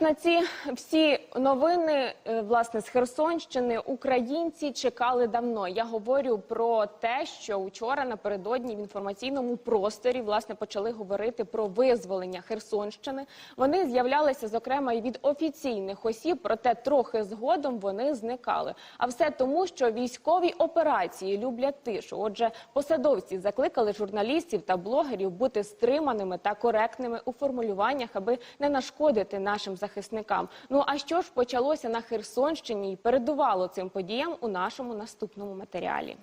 На ці всі новини, е, власне, з Херсонщини українці чекали давно. Я говорю про те, що вчора напередодні в інформаційному просторі власне почали говорити про визволення Херсонщини. Вони з'являлися зокрема і від офіційних осіб, проте трохи згодом вони зникали. А все тому, що військові операції люблять тишу. Отже, посадовці закликали журналістів та блогерів бути стриманими та коректними у формулюваннях, аби не нашкодити нашим захисникам. Ну а що ж почалося на Херсонщині і передувало цим подіям у нашому наступному матеріалі?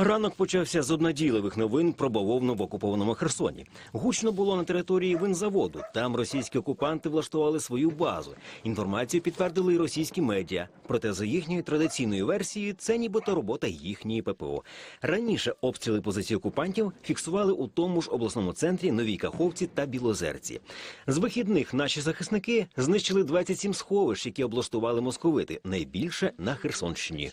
Ранок почався з одноділивих новин про бавовну в окупованому Херсоні. Гучно було на території винзаводу. Там російські окупанти влаштували свою базу. Інформацію підтвердили і російські медіа. Проте за їхньою традиційною версією це нібито робота їхньої ППО. Раніше обстріли позицій окупантів фіксували у тому ж обласному центрі Новій Каховці та Білозерці. З вихідних наші захисники знищили 27 сховищ, які облаштували московити. Найбільше на Херсонщині.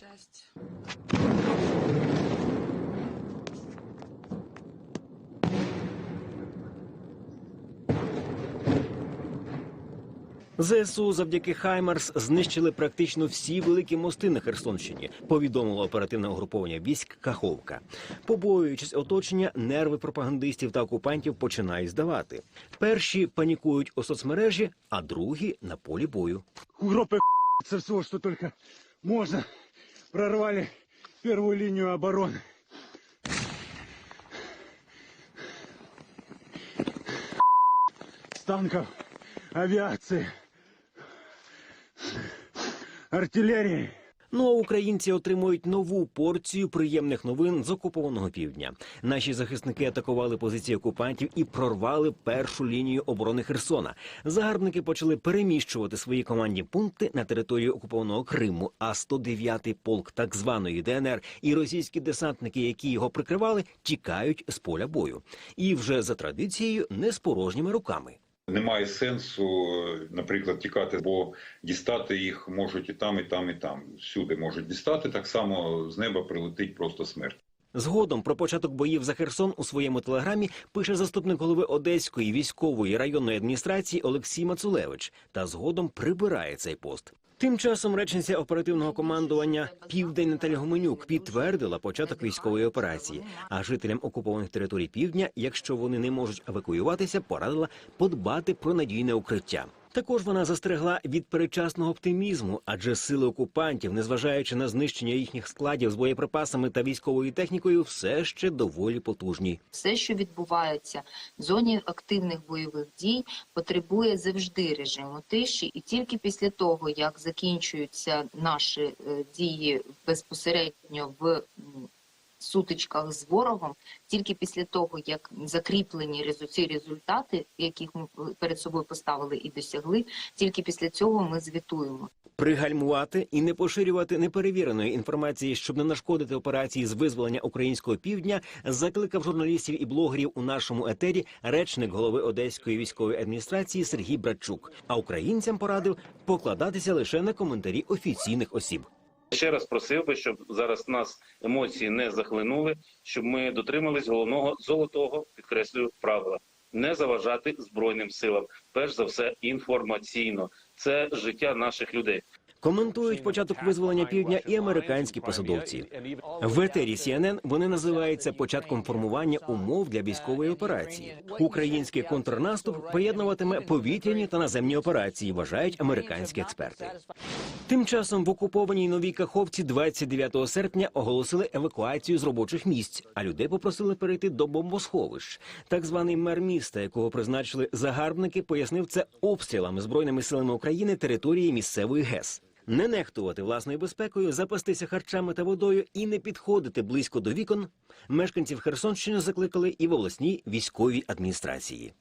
ЗСУ завдяки Хаймарс знищили практично всі великі мости на Херсонщині. Повідомило оперативне угруповання військ Каховка. Побоюючись оточення, нерви пропагандистів та окупантів починають здавати. Перші панікують у соцмережі, а другі на полі бою. Группы со всего, что только можно, прорвали первую линию обороны. С танков, авиации, артиллерии. Ну а українці отримують нову порцію приємних новин з окупованого півдня. Наші захисники атакували позиції окупантів і прорвали першу лінію оборони Херсона. Загарбники почали переміщувати свої командні пункти на територію окупованого Криму. А 109-й полк так званої ДНР і російські десантники, які його прикривали, тікають з поля бою. І вже за традицією не з порожніми руками. Немає сенсу, наприклад, тікати, бо дістати їх можуть і там, і там, і там. Всюди можуть дістати. Так само з неба прилетить просто смерть. Згодом про початок боїв за Херсон у своєму телеграмі пише заступник голови Одеської військової районної адміністрації Олексій Мацулевич та згодом прибирає цей пост. Тим часом речниця оперативного командування Південь Наталя Гуменюк підтвердила початок військової операції. А жителям окупованих територій півдня, якщо вони не можуть евакуюватися, порадила подбати про надійне укриття. Також вона застерегла від передчасного оптимізму, адже сили окупантів, незважаючи на знищення їхніх складів з боєприпасами та військовою технікою, все ще доволі потужні. все, що відбувається в зоні активних бойових дій, потребує завжди режиму тиші, і тільки після того, як закінчуються наші е, дії безпосередньо в сутичках з ворогом, тільки після того, як закріплені ці результати, яких ми перед собою поставили і досягли, тільки після цього ми звітуємо. Пригальмувати і не поширювати неперевіреної інформації, щоб не нашкодити операції з визволення українського півдня, закликав журналістів і блогерів у нашому етері речник голови Одеської військової адміністрації Сергій Братчук. А українцям порадив покладатися лише на коментарі офіційних осіб. Ще раз просив би, щоб зараз нас емоції не захлинули, щоб ми дотримались головного золотого, підкреслюю, правила не заважати збройним силам. Перш за все, інформаційно. Це життя наших людей. Коментують початок визволення півдня і американські посадовці. В етері CNN вони називають це початком формування умов для військової операції. Український контрнаступ поєднуватиме повітряні та наземні операції, вважають американські експерти. Тим часом в окупованій новій Каховці 29 серпня оголосили евакуацію з робочих місць, а людей попросили перейти до бомбосховищ. Так званий мер міста, якого призначили загарбники, пояснив це обстрілами збройними силами України території місцевої ГЕС. Не нехтувати власною безпекою, запастися харчами та водою і не підходити близько до вікон. Мешканців Херсонщини закликали і в обласній військовій адміністрації.